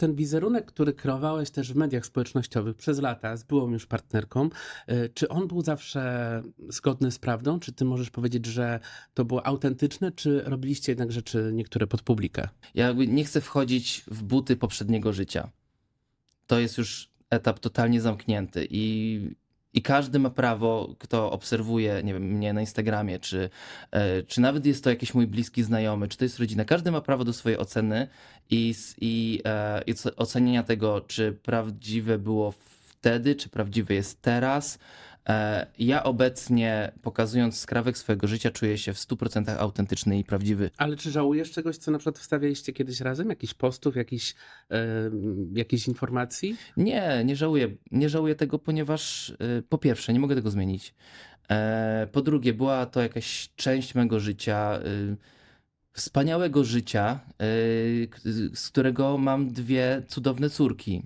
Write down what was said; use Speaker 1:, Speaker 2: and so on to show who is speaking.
Speaker 1: ten wizerunek, który kreowałeś też w mediach społecznościowych przez lata z byłą już partnerką, y, czy on był zawsze zgodny z prawdą? Czy ty możesz powiedzieć, że to było autentyczne, czy robiliście jednak rzeczy niektóre pod publikę?
Speaker 2: Ja nie chcę wchodzić w buty poprzedniego życia. To jest już etap totalnie zamknięty i, i każdy ma prawo, kto obserwuje nie wiem, mnie na Instagramie, czy, e, czy nawet jest to jakiś mój bliski znajomy, czy to jest rodzina, każdy ma prawo do swojej oceny i, i, e, i ocenienia tego, czy prawdziwe było wtedy, czy prawdziwe jest teraz. E, Ja obecnie, pokazując skrawek swojego życia, czuję się w 100% autentyczny i prawdziwy.
Speaker 1: Ale czy żałujesz czegoś, co na przykład wstawialiście kiedyś razem? Jakichś postów, jakichś, y, jakichś informacji?
Speaker 2: Nie, nie żałuję. Nie żałuję tego, ponieważ y, po pierwsze, nie mogę tego zmienić. E, po drugie, była to jakaś część mego życia, y, wspaniałego życia, y, z którego mam dwie cudowne córki.